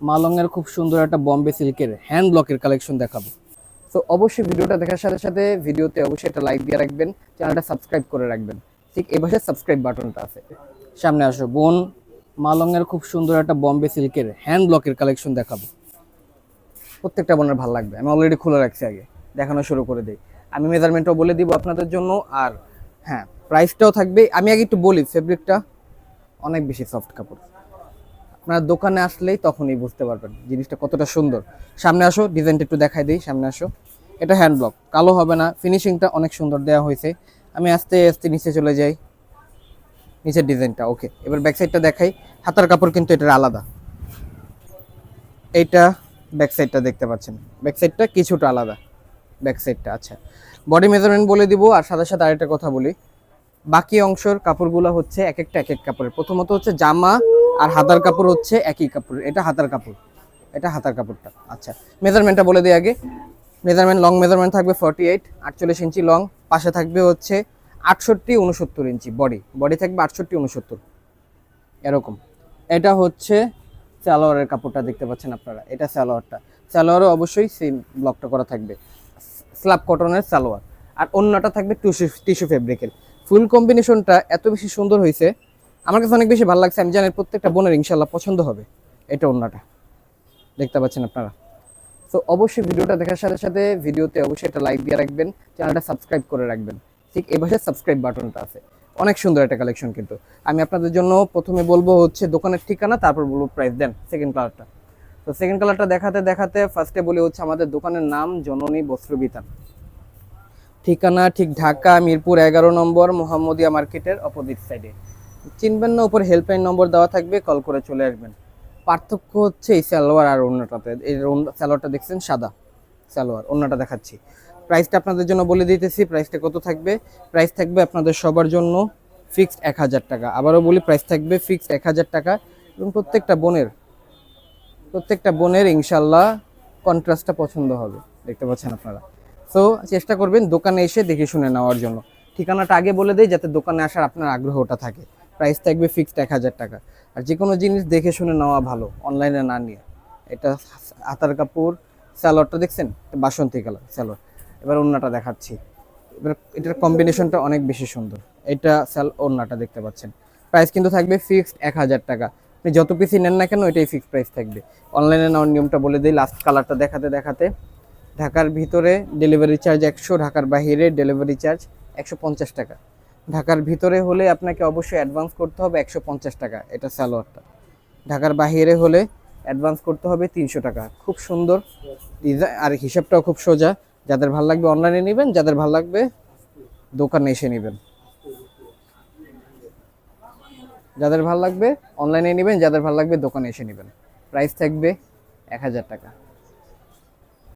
মালংয়ের খুব সুন্দর একটা বম্বে সিল্কের হ্যান্ড ব্লকের কালেকশন দেখাবো। তো অবশ্যই ভিডিওটা দেখার সাথে সাথে ভিডিওতে অবশ্যই একটা লাইক দিয়ে রাখবেন চ্যানেলটা সাবস্ক্রাইব করে রাখবেন। ঠিক পাশে সাবস্ক্রাইব বাটনটা আছে। সামনে আসো, বোন, মালংয়ের খুব সুন্দর একটা বম্বে সিল্কের হ্যান্ড ব্লকের কালেকশন দেখাবো। প্রত্যেকটা বোনের ভালো লাগবে, আমি অলরেডি খুলে রাখছি আগে, দেখানো শুরু করে দিই। আমি মেজারমেন্টও বলে দিব আপনাদের জন্য, আর হ্যাঁ প্রাইসটাও থাকবে আমি আগে একটু বলি ফেব্রিকটা অনেক বেশি সফট কাপড়। আপনার দোকানে আসলেই তখনই বুঝতে পারবেন জিনিসটা কতটা সুন্দর। সামনে আসো ডিজাইনটা একটু দেখাই দিই, সামনে আসো। এটা হ্যান্ড ব্লক কালো হবে না ফিনিশিংটা অনেক সুন্দর দেওয়া হয়েছে। আমি আস্তে আস্তে নিচে চলে যাই। নিচের ডিজাইনটা ওকে এবার ব্যাক সাইডটা দেখাই, হাতার কাপড় কিন্তু এটার আলাদা। এইটা ব্যাক সাইডটা দেখতে পাচ্ছেন। ব্যাক সাইডটা কিছুটা আলাদা। ব্যাক সাইডটা আচ্ছা। বডি মেজারমেন্ট বলে দিব, আর সাথে সাথে আরেকটা কথা বলি। বাকি অংশের কাপড়গুলো হচ্ছে এক একটা এক এক কাপড়ের। প্রথমত হচ্ছে জামা আর হাতার কাপড় হচ্ছে একই কাপড় এটা হাতার কাপড়। এটা হাতার কাপড়টা। আচ্ছা মেজারমেন্টটা বলে দিই আগে। মেজারমেন্ট লং মেজারমেন্ট থাকবে ফর্টি এইট আটচল্লিশ ইঞ্চি লং পাশে থাকবে হচ্ছে আটষট্টি উনসত্তর ইঞ্চি বডি বডি থাকবে আটষট্টি উনসত্তর। এরকম। এটা হচ্ছে সালোয়ারের কাপড়টা দেখতে পাচ্ছেন আপনারা। এটা সালোয়ারটা। সালোয়ারও অবশ্যই সেম ব্লকটা করা থাকবে। স্ল্যাব কটনের সালোয়ার। আর অন্যটা থাকবে টিস্যু টিস্যু ফেব্রিকের ফুল কম্বিনেশনটা এত বেশি সুন্দর হয়েছে আমার কাছে অনেক বেশি ভালো লাগছে, আমি জানি প্রত্যেকটা বোনের ইনশাল্লাহ পছন্দ হবে এটা অন্যটা দেখতে পাচ্ছেন আপনারা? তো অবশ্যই ভিডিওটা দেখার সাথে সাথে ভিডিওতে অবশ্যই একটা লাইক দিয়ে রাখবেন, চ্যানেলটা সাবস্ক্রাইব করে রাখবেন। ঠিক পাশে সাবস্ক্রাইব বাটনটা আছে। অনেক সুন্দর একটা কালেকশন কিন্তু। আমি আপনাদের জন্য প্রথমে বলব হচ্ছে দোকানের ঠিকানা, তারপর বলব প্রাইস দেন সেকেন্ড কালারটা তো সেকেন্ড কালারটা দেখাতে দেখাতে ফার্স্টে বলি হচ্ছে আমাদের দোকানের নাম জননী বস্ত্রবিতান। ঠিকানা ঠিক ঢাকা, মিরপুর এগারো নম্বর, মোহাম্মদিয়া মার্কেটের অপোজিট সাইডে চিনবেন না, উপর হেল্পলাইন নম্বর দেওয়া থাকবে কল করে চলে আসবেন। পার্থক্য হচ্ছে এই সালোয়ার আর অন্যটাতে এই সালোয়ারটা দেখছেন, সাদা সালোয়ার অন্যটা দেখাচ্ছি। প্রাইসটা আপনাদের জন্য বলে দিতেছি প্রাইসটা কত থাকবে? প্রাইস থাকবে আপনাদের সবার জন্য ফিক্সড এক হাজার টাকা। আবারও বলি প্রাইস থাকবে ফিক্সড এক হাজার টাকা এবং প্রত্যেকটা বোনের প্রত্যেকটা বোনের ইনশাল্লাহ কন্ট্রাস্টটা পছন্দ হবে। দেখতে পাচ্ছেন আপনারা। সো চেষ্টা করবেন দোকানে এসে দেখে শুনে নেওয়ার জন্য। ঠিকানাটা আগে বলে দেই, যাতে দোকানে আসার আপনার আগ্রহটা থাকে। প্রাইস থাকবে ফিক্সড এক হাজার টাকা। আর যে কোনো জিনিস দেখে শুনে নেওয়া ভালো অনলাইনে না নিয়ে। এটা হাতার কাপড় স্যালোয়ারটা দেখছেন? বাসন্তী কালার স্যালোয়ার এবার ওড়নাটা দেখাচ্ছি। এবার এটার কম্বিনেশনটা অনেক বেশি সুন্দর। এটা স্যাল ওড়নাটা দেখতে পাচ্ছেন। প্রাইস কিন্তু থাকবে ফিক্সড এক হাজার টাকা। আপনি যত পিসই নেন না কেন, এটাই ফিক্সড প্রাইস থাকবে। অনলাইনে নেওয়ার নিয়মটা বলে দিই লাস্ট কালারটা দেখাতে দেখাতে। ঢাকার ভিতরে ডেলিভারি চার্জ একশো, ঢাকার বাহিরে ডেলিভারি চার্জ একশো পঞ্চাশ টাকা। ঢাকার ভিতরে হলে আপনাকে অবশ্যই অ্যাডভান্স করতে হবে একশো পঞ্চাশ টাকা এটা স্যালোয়ারটা ঢাকার বাইরে হলে অ্যাডভান্স করতে হবে তিনশো টাকা। খুব সুন্দর ডিজাইন আর হিসাবটাও খুব সোজা। যাদের ভালো লাগবে অনলাইনে নেবেন, যাদের ভালো লাগবে দোকানে এসে নেবেন। যাদের ভালো লাগবে অনলাইনে নেবেন, যাদের ভালো লাগবে দোকানে এসে নেবেন। প্রাইস থাকবে এক হাজার টাকা।